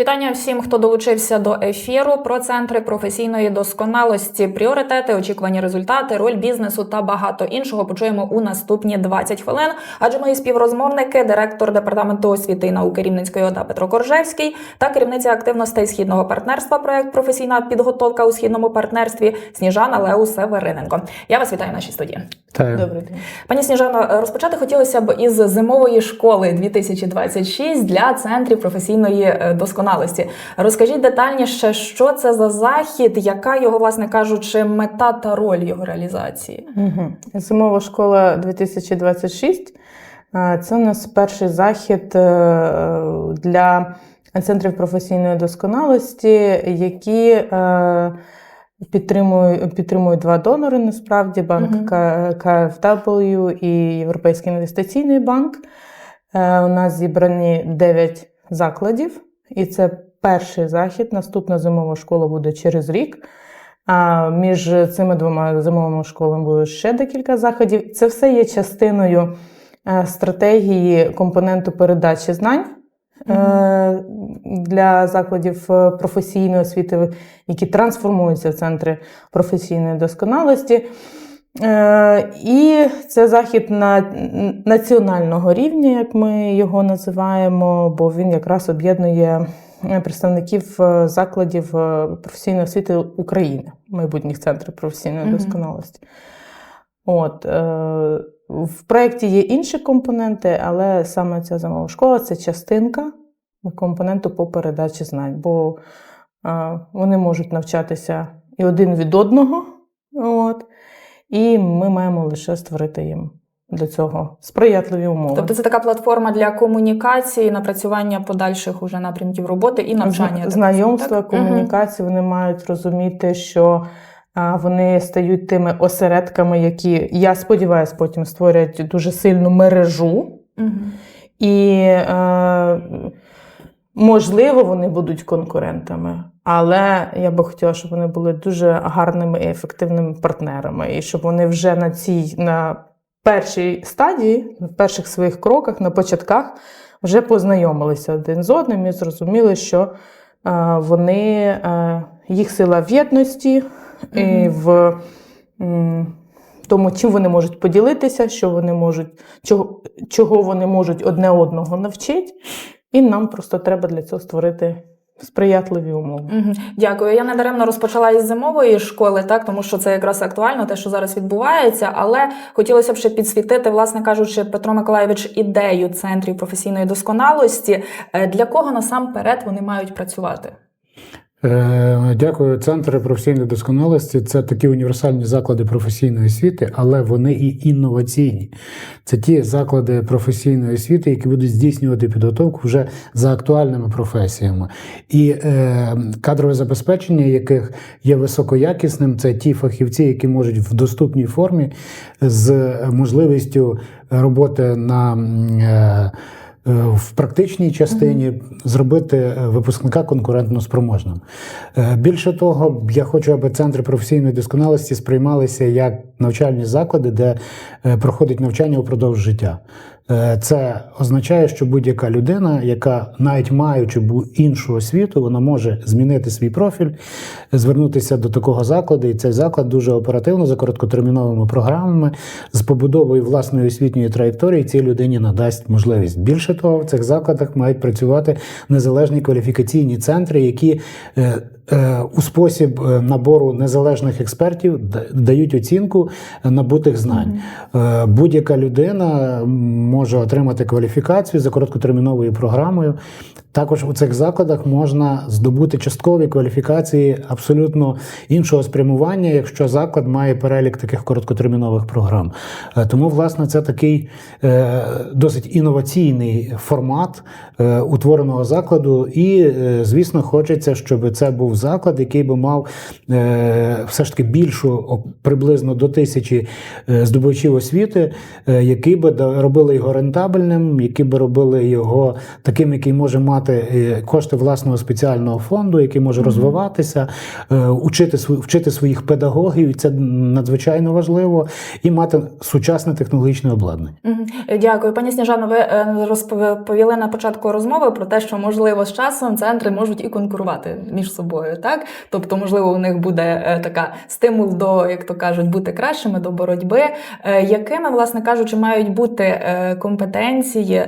Вітання всім, хто долучився до ефіру про центри професійної досконалості, пріоритети, очікувані результати, роль бізнесу та багато іншого почуємо у наступні 20 хвилин. Адже мої співрозмовники, директор департаменту освіти і науки Рівненської ОДА Петро Коржевський та керівниця активностей східного партнерства проект професійна підготовка у східному партнерстві Сніжана Леу Севериненко. Я вас вітаю в нашій студії. Добрий день. Пані Сніжано, розпочати хотілося б із зимової школи 2026 для центрів професійної е, досконалості. Розкажіть детальніше, що це за захід, яка його, власне кажучи, мета та роль його реалізації? Угу. Зимова школа 2026. Е, Це у нас перший захід е, для центрів професійної досконалості, які е, підтримують, підтримують два донори. Насправді банк Мгм. К- KFW і Європейський інвестиційний банк. Е, У нас зібрані 9 закладів, і це перший захід. Наступна зимова школа буде через рік. А між цими двома зимовими школами буде ще декілька заходів. Це все є частиною е, стратегії компоненту передачі знань е, для закладів е, професійної освіти, які трансформуються в центри професійної досконалості. Е, І це захід на національного рівня, як ми його називаємо, бо він якраз об'єднує е, представників е, закладів професійної освіти України, майбутніх центрів професійної Мгм. досконалості. От, в проєкті є інші компоненти, але саме ця зимова школа це частинка компоненту по передачі знань, бо вони можуть навчатися і один від одного. От, і ми маємо лише створити їм для цього сприятливі умови. Тобто це така платформа для комунікації, напрацювання подальших уже напрямків роботи і навчання. знайомства, так? Комунікації, вони мають розуміти, що вони стають тими осередками, які, я сподіваюся, потім створять дуже сильну мережу. Мгм. І, е, можливо, вони будуть конкурентами, але я би хотіла, щоб вони були дуже гарними і ефективними партнерами, і щоб вони вже на цій на першій стадії, на перших своїх кроках, на початках вже познайомилися один з одним і зрозуміли, що е, вони е, їх сила в єдності і в. тому, чим вони можуть поділитися, що вони можуть, чого, чого вони можуть одне одного навчити, і нам просто треба для цього створити сприятливі умови. Дякую. Я недаремно розпочала із зимової школи, так тому що це якраз актуально, те, що зараз відбувається. Але хотілося б ще підсвітити, власне кажучи, Петро Миколаєвич, ідею центрів професійної досконалості. Е, Для кого насамперед вони мають працювати? Е, Дякую. Центри професійної досконалості це такі універсальні заклади професійної освіти, але вони і інноваційні. Це ті заклади професійної освіти, які будуть здійснювати підготовку вже за актуальними професіями. І е, кадрове забезпечення, яких є високоякісним, це ті фахівці, які можуть в доступній формі з можливістю роботи на. Е, в практичній частині зробити е, випускника конкурентно спроможним. Е, Більше того, я хочу, аби центри професійної досконалості сприймалися як навчальні заклади, де е, проходить навчання упродовж життя. Е, Це означає, що будь-яка людина, яка навіть маючи іншу освіту, вона може змінити свій профіль, звернутися до такого закладу, і цей заклад дуже оперативно за короткотерміновими програмами з побудовою власної освітньої траєкторії цій людині надасть можливість. Більше того, в цих закладах мають працювати незалежні кваліфікаційні центри, які е, е, у спосіб набору незалежних експертів дають оцінку набутих знань. Будь-яка людина може отримати кваліфікацію за короткотерміновою програмою. Також у цих закладах можна здобути часткові кваліфікації абсолютно іншого спрямування, якщо заклад має перелік таких короткотермінових програм. Е, Тому, власне, це такий е, досить інноваційний формат е, утвореного закладу, і, звісно, хочеться, щоб це був заклад, який би мав все ж таки більшу приблизно до тисячі здобувачів освіти, які би робили його рентабельним, які би робили його таким, який може мати мати е, кошти власного спеціального фонду, який може розвиватися, е, учити вчити своїх педагогів, і це надзвичайно важливо, і мати сучасне технологічне обладнання. Мгм. Дякую, пані Сніжано. Ви е, розповіли на початку розмови про те, що можливо з часом центри можуть і конкурувати між собою, так тобто, можливо, у них буде така стимул до, як то кажуть, бути кращими до боротьби. Якими, власне кажучи, мають бути компетенції,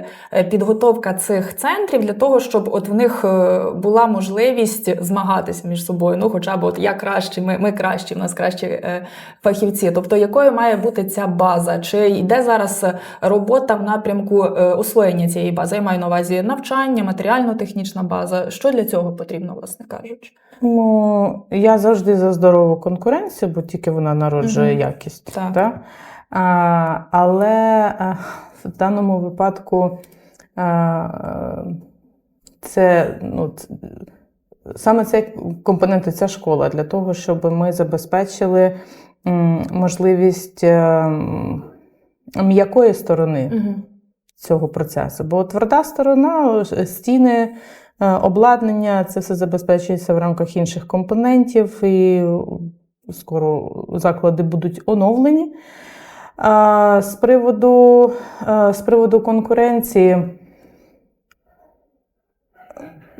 підготовка цих центрів для того, щоб от в них е, була можливість змагатися між собою? Ну, хоча б от я кращий, ми, ми кращі, в нас кращі е, фахівці. Тобто, якою має бути ця база? Чи йде зараз робота в напрямку е, освоєння цієї бази? Я маю на увазі навчання, матеріально-технічна база. Що для цього потрібно, власне кажучи? Ну, я завжди за здорову конкуренцію, бо тільки вона народжує Мгм. якість. Так. Да? А, але а, в даному випадку а, це, ну, саме цей компонент і ця школа для того, щоб ми забезпечили можливість е, м'якої сторони Угу. цього процесу. Бо тверда сторона, стіни, е, обладнання, це все забезпечується в рамках інших компонентів, і скоро заклади будуть оновлені. З приводу, е, з приводу конкуренції,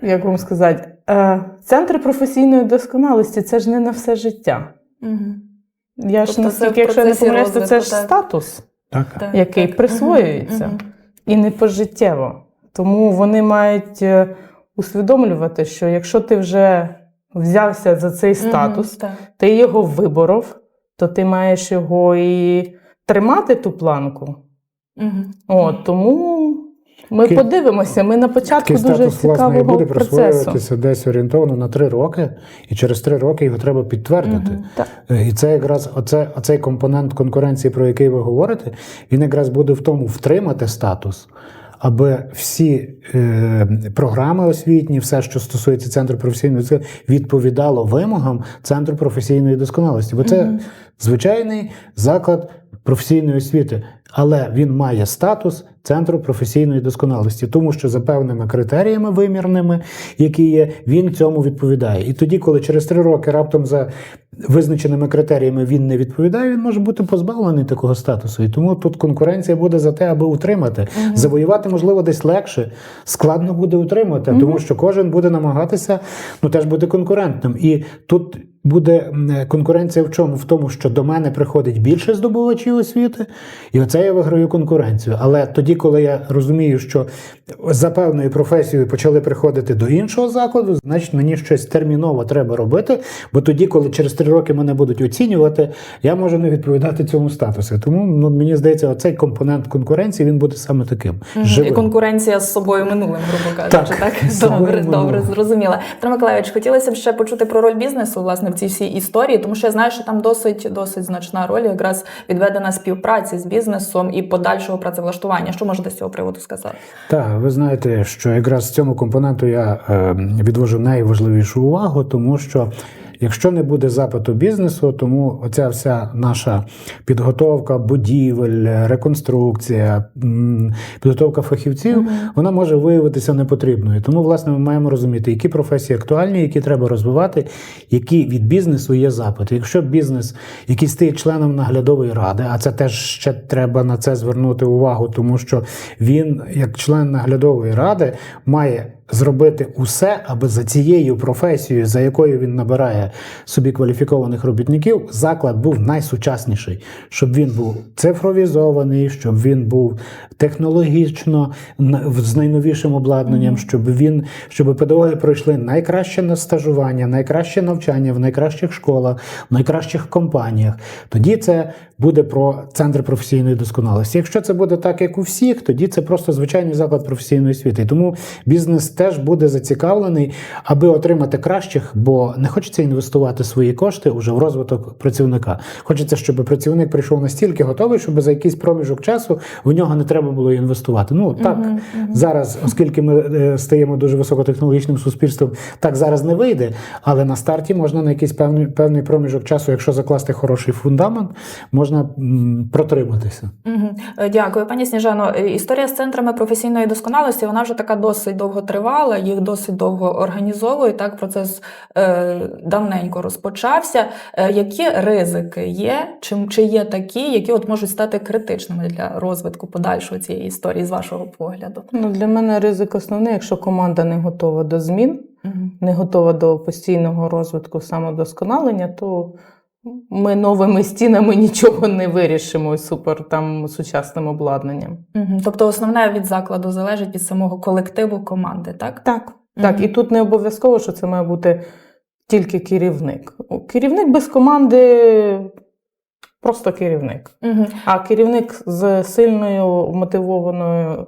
як вам сказати, е, центри професійної досконалості це ж не на все життя. Угу. Я ж Тобто це наскільки, якщо я не помиляюсь, то це ж так. статус Так. Який так. присвоюється. Мгм. і не пожиттєво. Тому вони мають е, усвідомлювати, що якщо ти вже взявся за цей статус, так. ти його виборов, то ти маєш його і тримати ту планку. Мгм. От, тому ми Такий- подивимося. Ми на початку Такий дуже статус, власне, цікавого буде присвоюватися десь орієнтовно на три роки, і через три роки його треба підтвердити. Е, І це якраз оце, оцей компонент конкуренції, про який ви говорите, він якраз буде в тому втримати статус, аби всі е, програми освітні, все, що стосується центру професійної освіти, відповідало вимогам центру професійної досконалості. Бо це Мгм. звичайний заклад професійної освіти, але він має статус центру професійної досконалості, тому що за певними критеріями вимірними, які є, він цьому відповідає. І тоді, коли через три роки раптом за визначеними критеріями він не відповідає, він може бути позбавлений такого статусу. І тому тут конкуренція буде за те, аби утримати. Мгм. Завоювати, можливо, десь легше, складно буде утримати, тому що кожен буде намагатися ну, теж бути конкурентним. І тут буде конкуренція в чому? В тому, що до мене приходить більше здобувачів освіти, і оце я виграю конкуренцію. Але тоді, коли я розумію, що за певною професією почали приходити до іншого закладу, значить мені щось терміново треба робити. Бо тоді, коли через три роки мене будуть оцінювати, я можу не відповідати цьому статусу. Тому ну, мені здається, оцей компонент конкуренції він буде саме таким. Мгм. І конкуренція з собою минулим, грубо кажучи, Так, так? Добре, добре, зрозуміла. Петро Миколаївич, хотілося б ще почути про роль бізнесу власне в цій всій історії, тому що я знаю, що там досить досить значна роль якраз відведена співпраці з бізнесом і подальшого працевлаштування. Що можете з цього приводу сказати? Так, ви знаєте, що якраз цьому компоненту я е, відвожу найважливішу увагу, тому що якщо не буде запиту бізнесу, тому оця вся наша підготовка будівель, реконструкція, підготовка фахівців, вона може виявитися непотрібною. Тому, власне, ми маємо розуміти, які професії актуальні, які треба розвивати, які від бізнесу є запит. Якщо бізнес, який стає членом наглядової ради, а це теж ще треба на це звернути увагу, тому що він, як член наглядової ради, має зробити усе, аби за цією професією, за якою він набирає собі кваліфікованих робітників, заклад був найсучасніший, щоб він був цифровізований, щоб він був технологічно з найновішим обладнанням, щоб він, щоб педагоги пройшли найкраще на стажування, найкраще навчання в найкращих школах, в найкращих компаніях. Тоді це буде про центр професійної досконалості. Якщо це буде так, як у всіх, тоді це просто звичайний заклад професійної освіти. І тому бізнес теж буде зацікавлений, аби отримати кращих, бо не хочеться інвестувати свої кошти уже в розвиток працівника. Хочеться, щоб працівник прийшов настільки готовий, щоб за якийсь проміжок часу в нього не треба було інвестувати. Ну так зараз, оскільки ми е, стаємо дуже високотехнологічним суспільством, так зараз не вийде. Але на старті можна на якийсь певний певний проміжок часу, якщо закласти хороший фундамент, можна можна протриматися. Е, Дякую, пані Сніжано. Е, Історія з центрами професійної досконалості вона вже така досить довго тривала, їх досить довго організовують. Так, процес е, давненько розпочався. Е, які ризики є? Чи, чи є такі, які от можуть стати критичними для розвитку подальшої цієї історії з вашого погляду? Ну, для мене ризик основний, якщо команда не готова до змін, Мгм. не готова до постійного розвитку самодосконалення, то ми новими стінами нічого не вирішимо супер там сучасним обладнанням. Мгм. Тобто основне від закладу залежить від самого колективу команди, так? Так. Так, і тут не обов'язково, що це має бути тільки керівник. Керівник без команди просто керівник. Мгм. А керівник з сильною мотивованою,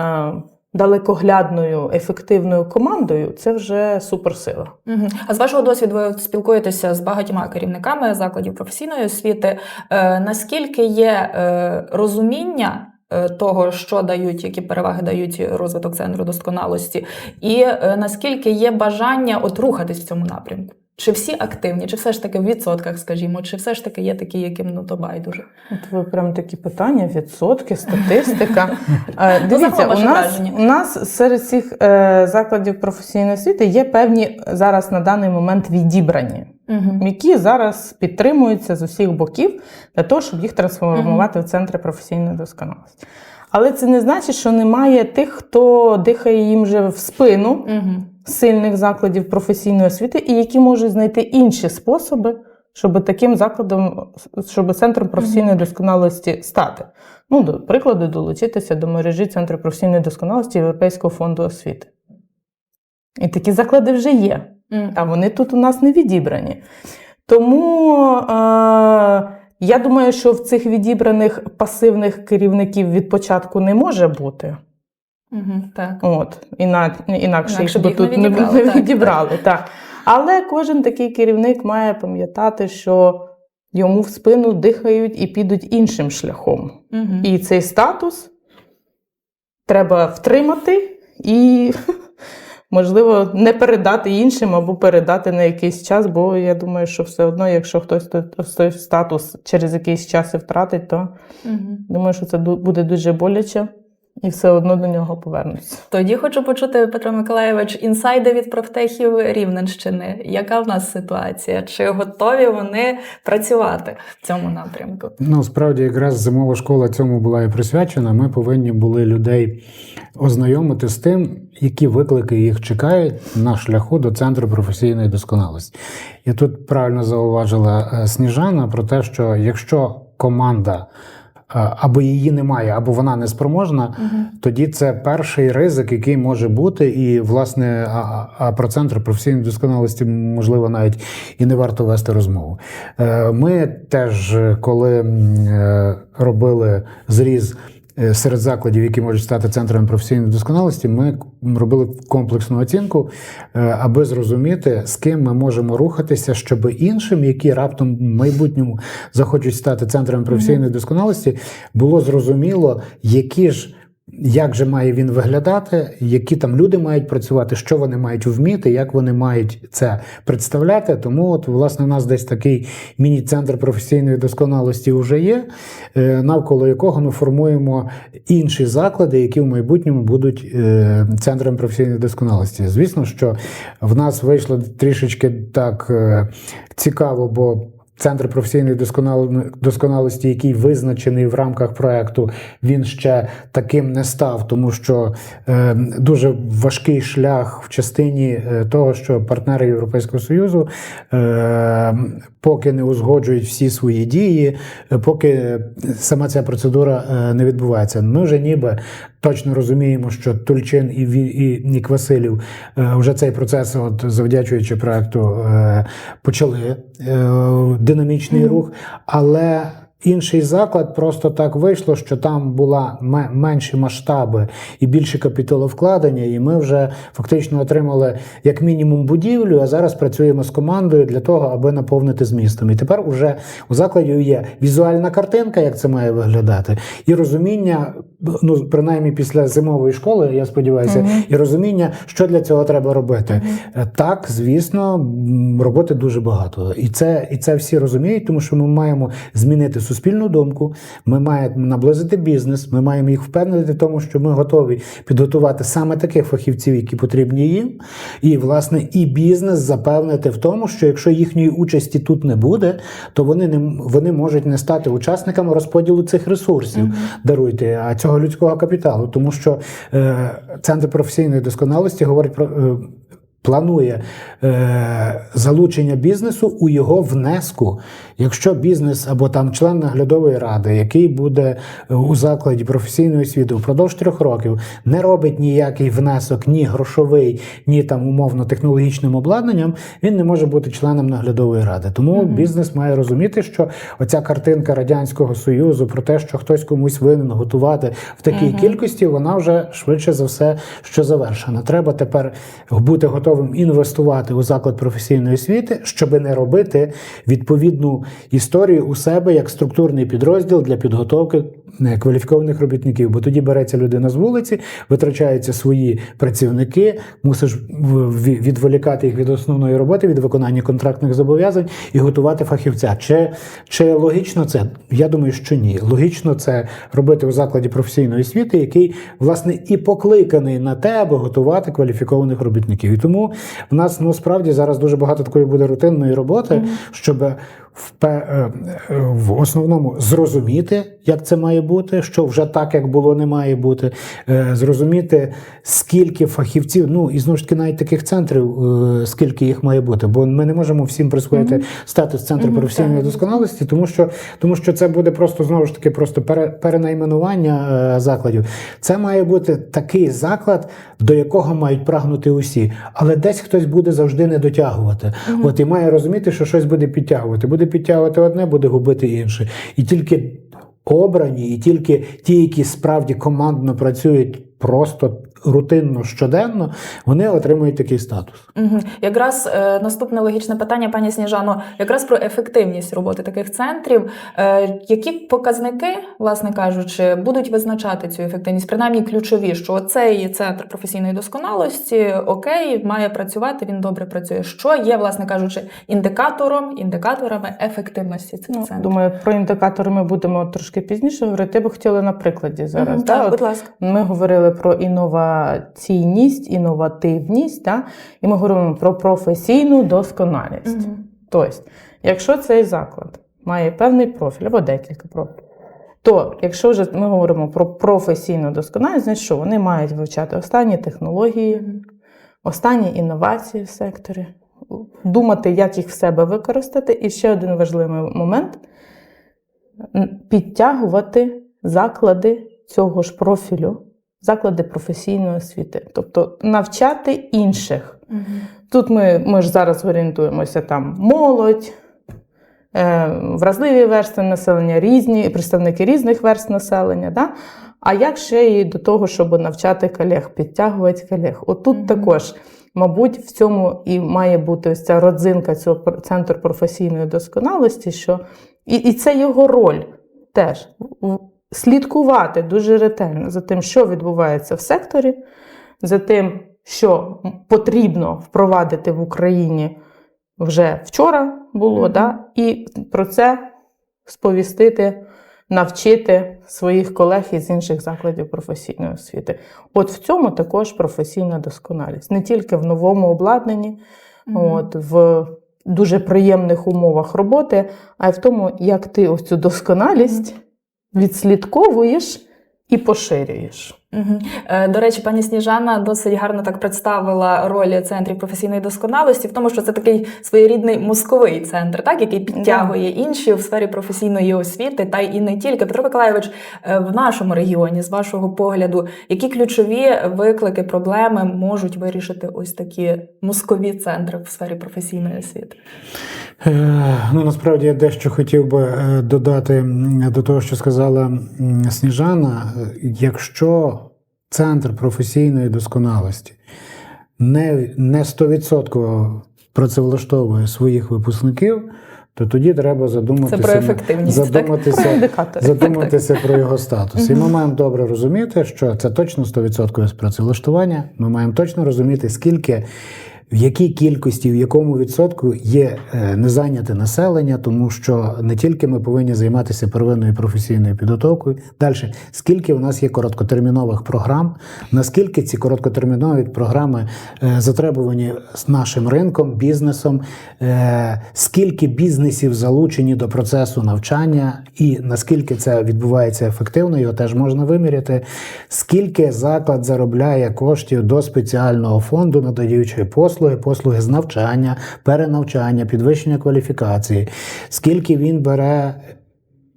е, далекоглядною, ефективною командою це вже суперсила. Мгм. А з вашого досвіду ви спілкуєтеся з багатьма керівниками закладів професійної освіти. Е, наскільки є е, розуміння е, того, що дають, які переваги дають розвиток центру досконалості, і е, наскільки є бажання от рухатись в цьому напрямку? Чи всі активні, чи все ж таки в відсотках, скажімо, чи все ж таки є такі, яким ну то байдуже? От ви прям такі питання, відсотки, статистика. Е, Дивіться, у нас, у нас серед цих е, закладів професійної освіти є певні зараз на даний момент відібрані, Угу. які зараз підтримуються з усіх боків для того, щоб їх трансформувати в центри професійної досконалості. Але це не значить, що немає тих, хто дихає їм вже в спину Угу. Сильних закладів професійної освіти, і які можуть знайти інші способи, щоб таким закладом, щоб центром професійної досконалості стати. Ну, до прикладу, долучитися до мережі Центру професійної досконалості Європейського фонду освіти. І такі заклади вже є. А вони тут у нас не відібрані. Тому е, я думаю, що в цих відібраних пасивних керівників від початку не може бути. Угу. Так. От, інак, інакше, Інакше їх би тут не відібрали, не відібрали. Так. Але кожен такий керівник має пам'ятати, що йому в спину дихають і підуть іншим шляхом. Угу. І цей статус треба втримати і, можливо, не передати іншим або передати на якийсь час, бо я думаю, що все одно, якщо хтось той статус через якийсь час і втратить, то Угу. думаю, що це буде дуже боляче і все одно до нього повернуться. Тоді хочу почути, Петро Миколаєвич, інсайди від профтехів Рівненщини. Яка в нас ситуація? Чи готові вони працювати в цьому напрямку? Ну, справді, якраз зимова школа цьому була і присвячена. Ми повинні були людей ознайомити з тим, які виклики їх чекають на шляху до центру професійної досконалості. І тут правильно зауважила е, Сніжана про те, що якщо команда або її немає, або вона не спроможна, тоді це перший ризик, який може бути, і власне а, про центр професійної досконалості можливо навіть і не варто вести розмову. Е, Ми теж, е, коли е, робили зріз. Е, Серед закладів, які можуть стати центрами професійної досконалості, ми робили комплексну оцінку, е, аби зрозуміти, з ким ми можемо рухатися, щоб іншим, які раптом в майбутньому захочуть стати центрами професійної досконалості, було зрозуміло, які ж. Як же має він виглядати, які там люди мають працювати, що вони мають вміти, як вони мають це представляти. Тому, от, власне, у нас десь такий міні-центр професійної досконалості вже є, е, навколо якого ми формуємо інші заклади, які в майбутньому будуть е, центром професійної досконалості. Звісно, що в нас вийшло трішечки так е, цікаво, бо. Центр професійної досконал- досконалості, який визначений в рамках проекту, він ще таким не став, тому що е, дуже важкий шлях в частині е, того, що партнери Європейського Союзу е, поки не узгоджують всі свої дії, е, поки сама ця процедура е, не відбувається. Ми вже ніби точно розуміємо, що Тульчин і, Ві- і Нік Василів е, вже цей процес, от завдячуючи проекту, е, почали е, динамічний рух, але. Інший заклад просто так вийшло, що там була ме- менші масштаби і більше капіталовкладення, і ми вже фактично отримали як мінімум будівлю, а зараз працюємо з командою для того, аби наповнити змістом. І тепер уже у закладі є візуальна картинка, як це має виглядати, і розуміння ну принаймні після зимової школи, я сподіваюся, Мгм. і розуміння, що для цього треба робити. Е, Так, звісно, роботи дуже багато, і це, і це всі розуміють, тому що ми маємо змінити суспільну думку. Ми маємо наблизити бізнес. Ми маємо їх впевнити в тому, що ми готові підготувати саме таких фахівців, які потрібні їм. І власне і бізнес запевнити в тому, що якщо їхньої участі тут не буде, то вони не вони можуть не стати учасниками розподілу цих ресурсів. Даруйте, а цього людського капіталу, тому що е, центр професійної досконалості говорить про. Е, Планує е, залучення бізнесу у його внеску. Якщо бізнес або там член наглядової ради, який буде е, у закладі професійної освіти впродовж трьох років, не робить ніякий внесок, ні грошовий, ні там умовно технологічним обладнанням, він не може бути членом наглядової ради. Тому бізнес має розуміти, що оця картинка радянського союзу про те, що хтось комусь винен готувати в такій кількості, вона вже швидше за все що завершена. Треба тепер бути готовим інвестувати у заклад професійної освіти, щоб не робити відповідну історію у себе як структурний підрозділ для підготовки кваліфікованих робітників. Бо тоді береться людина з вулиці, витрачаються свої працівники, мусиш відволікати їх від основної роботи, від виконання контрактних зобов'язань і готувати фахівця. Чи, чи логічно це? Я думаю, що ні. Логічно це робити у закладі професійної освіти, який власне і покликаний на те, аби готувати кваліфікованих робітників. І тому в нас насправді зараз дуже багато такої буде рутинної роботи, щоб пе- е, е, в основному зрозуміти, як це має бути, що вже так, як було, не має бути. Е, Зрозуміти, скільки фахівців, ну і знову ж таки навіть таких центрів, е, скільки їх має бути. Бо ми не можемо всім присвоїти статус центру Мгм, професійної досконалості, тому що, тому що це буде просто знову ж таки просто пере, перенайменування е, закладів. Це має бути такий заклад, до якого мають прагнути усі, але десь хтось буде завжди не дотягувати. От і має розуміти, що щось буде підтягувати. Буде підтягувати одне, буде губити інше. І тільки обрані, і тільки ті, які справді командно працюють просто рутинно щоденно, вони отримують такий статус. Угу. Якраз е, наступне логічне питання, пані Сніжано, якраз про ефективність роботи таких центрів. Е, які показники, власне кажучи, будуть визначати цю ефективність? Принаймні ключові, що цей центр професійної досконалості окей, має працювати, він добре працює. Що є, власне кажучи, індикатором, індикаторами ефективності цих Ну, центрів? думаю, про індикатори ми будемо трошки пізніше говорити. Я би хотіла на прикладі зараз. Да, так, от будь ласка. Ми говорили про інноваційність, інновативність, да? і ми говоримо про професійну досконалість. Мгм. Тобто, якщо цей заклад має певний профіль або декілька профілів, то якщо вже ми говоримо про професійну досконалість, значить що вони мають вивчати останні технології, останні інновації в секторі, думати, як їх в себе використати. І ще один важливий момент підтягувати заклади цього ж профілю, заклади професійної освіти, тобто навчати інших. Мгм. Тут ми, ми ж зараз орієнтуємося там молодь, е, вразливі верстви населення, різні, представники різних верств населення. Да? А як ще і до того, щоб навчати колег, підтягувати колег? Отут Мгм. також, мабуть, в цьому і має бути ось ця родзинка цього центру професійної досконалості, що і, і це його роль теж слідкувати дуже ретельно за тим, що відбувається в секторі, за тим, що потрібно впровадити в Україні вже вчора було, Мгм. да? і про це сповістити, навчити своїх колег із інших закладів професійної освіти. От в цьому також професійна досконалість. Не тільки в новому обладнанні, Мгм. от, в дуже приємних умовах роботи, а й в тому, як ти ось цю досконалість відслідковуєш і поширюєш. Е, До речі, пані Сніжана досить гарно так представила роль центрів професійної досконалості, в тому, що це такий своєрідний мозковий центр, так який підтягує інші в сфері професійної освіти, та й і не тільки. Петро Миколайович, е, в нашому регіоні, з вашого погляду, які ключові виклики, проблеми можуть вирішити ось такі мозкові центри в сфері професійної освіти? Е, Ну, насправді я дещо хотів би додати до того, що сказала Сніжана. Якщо центр професійної досконалості не, не 100% працевлаштовує своїх випускників, то тоді треба задуматися, Це про ефективність, задуматися, так? задуматися, так, так. про його статус. І ми маємо добре розуміти, що це точно 100% працевлаштування. Ми маємо точно розуміти, скільки. В якій кількості, в якому відсотку є е, незайняте населення, тому що не тільки ми повинні займатися первинною професійною підготовкою. Далі, скільки у нас є короткотермінових програм, наскільки ці короткотермінові програми е, затребувані з нашим ринком, бізнесом, е, скільки бізнесів залучені до процесу навчання, і наскільки це відбувається ефективно, його теж можна виміряти. Скільки заклад заробляє коштів до спеціального фонду, надаючи послуги, послуги з навчання, перенавчання, підвищення кваліфікації, скільки він бере.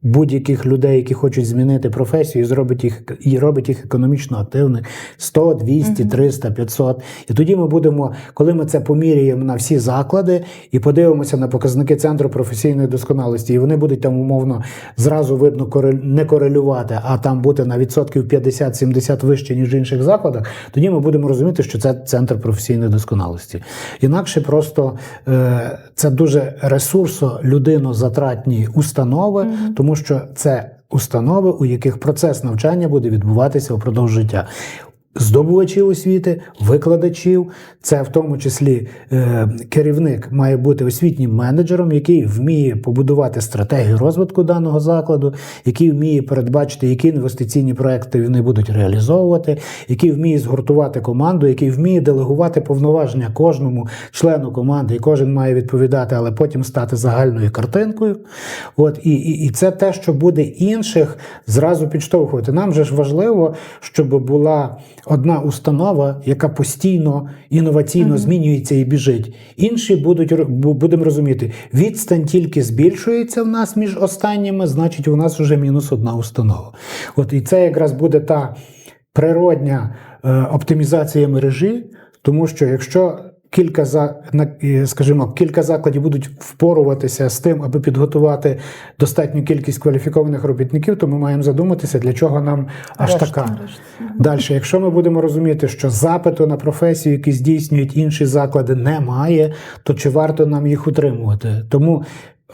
Будь-яких людей, які хочуть змінити професію, і зробить їх і робить їх економічно активних 100, 200, 300, 500. І тоді ми будемо, коли ми це поміряємо на всі заклади і подивимося на показники центру професійної досконалості, і вони будуть там умовно зразу видно не корелювати, а там бути на відсотків 50-70 вище ніж в інших закладах. Тоді ми будемо розуміти, що це центр професійної досконалості. Інакше просто е, це дуже ресурсо людинозатратні установи, тому що це установи, у яких процес навчання буде відбуватися впродовж життя. Здобувачів освіти, викладачів, це в тому числі е, керівник має бути освітнім менеджером, який вміє побудувати стратегію розвитку даного закладу, який вміє передбачити, які інвестиційні проекти вони будуть реалізовувати, який вміє згуртувати команду, який вміє делегувати повноваження кожному члену команди, і кожен має відповідати, але потім стати загальною картинкою. От і, і, і це те, що буде інших зразу підштовхувати. Нам же ж важливо, щоб була одна установа, яка постійно інноваційно змінюється і біжить. Інші будуть будемо розуміти, відстань тільки збільшується в нас між останніми, значить, у нас вже мінус одна установа. От і це якраз буде та природня е, оптимізація мережі, тому що якщо кілька за скажімо, кілька закладів будуть впоруватися з тим, аби підготувати достатню кількість кваліфікованих робітників, то ми маємо задуматися, для чого нам аж Решта, така. Далі, якщо ми будемо розуміти, що запиту на професію, які здійснюють інші заклади, немає, то чи варто нам їх утримувати? Тому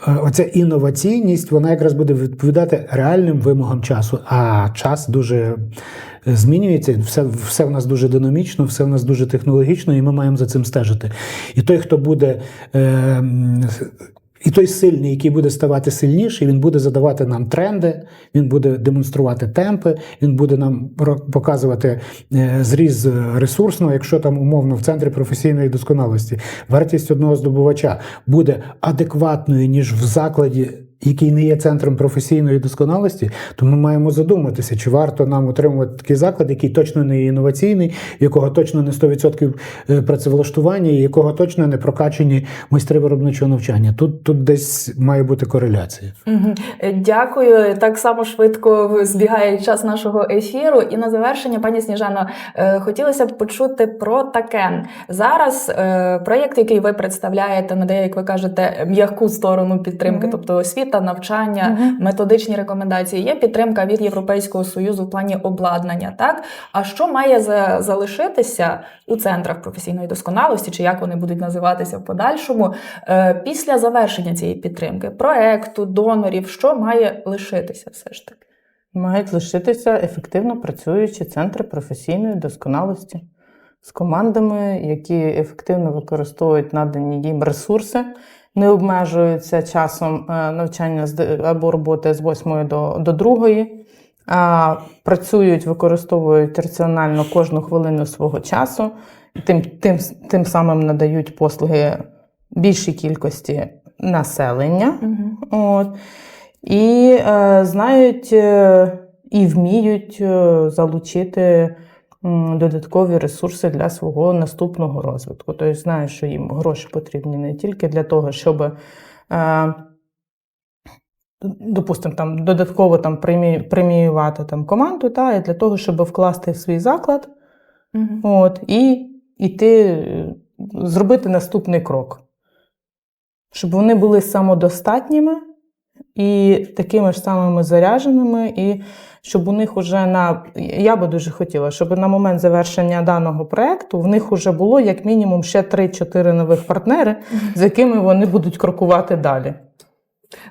оця інноваційність вона якраз буде відповідати реальним вимогам часу. А час дуже е, змінюється, все, все в нас дуже динамічно, все в нас дуже технологічно, і ми маємо за цим стежити. І той, хто буде. Е, і той сильний, який буде ставати сильніший, він буде задавати нам тренди, він буде демонструвати темпи, він буде нам показувати е, зріз ресурсного, якщо там умовно в центрі професійної досконалості вартість одного здобувача буде адекватною, ніж в закладі. Який не є центром професійної досконалості, то ми маємо задуматися, чи варто нам утримувати такий заклад, який точно не є інноваційний, якого точно не 100% е, працевлаштування, і якого точно не прокачені майстри виробничого навчання. Тут, тут десь має бути кореляція. Е, Дякую. Так само швидко збігає час нашого ефіру. І на завершення, пані Сніжано, е, хотілося б почути про таке. Зараз проєкт, який ви представляєте, надає, як ви кажете, м'яку сторону підтримки, тобто освіта, навчання, Мгм. методичні рекомендації. Є підтримка від Європейського союзу в плані обладнання. Так а що має за- залишитися у центрах професійної досконалості, чи як вони будуть називатися в подальшому, е, після завершення цієї підтримки, проекту, донорів, що має лишитися все ж таки? Мають лишитися ефективно працюючі центри професійної досконалості з командами, які ефективно використовують надані їм ресурси, не обмежуються часом е, навчання або роботи з 8 до, до 2, а працюють, використовують раціонально кожну хвилину свого часу, тим, тим, тим самим надають послуги більшій кількості населення. От. І е, знають е, і вміють е, залучити додаткові ресурси для свого наступного розвитку. Тобто знають, що їм гроші потрібні не тільки для того, щоб, е, допустимо, там, додатково там, преміювати там, команду, та, і для того, щоб вкласти в свій заклад Мгм. От, і іти, е, зробити наступний крок. Щоб вони були самодостатніми і такими ж самими заряженими, і щоб у них уже на. Я би дуже хотіла, щоб на момент завершення даного проекту в них вже було як мінімум ще 3-4 нових партнери, з якими вони будуть крокувати далі.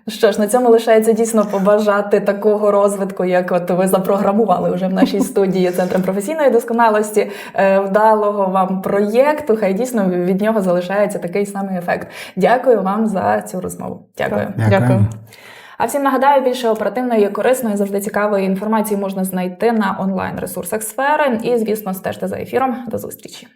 Ну Що ж, на цьому лишається дійсно побажати такого розвитку, як от ви запрограмували вже в нашій студії Центром професійної досконалості, е, вдалого вам проєкту. Хай дійсно від нього залишається такий самий ефект. Дякую вам за цю розмову. Дякую. Дякую. Дякую. А всім нагадаю, більше оперативної, корисної, завжди цікавої інформації можна знайти на онлайн ресурсах сфери. І, звісно, стежте за ефіром. До зустрічі.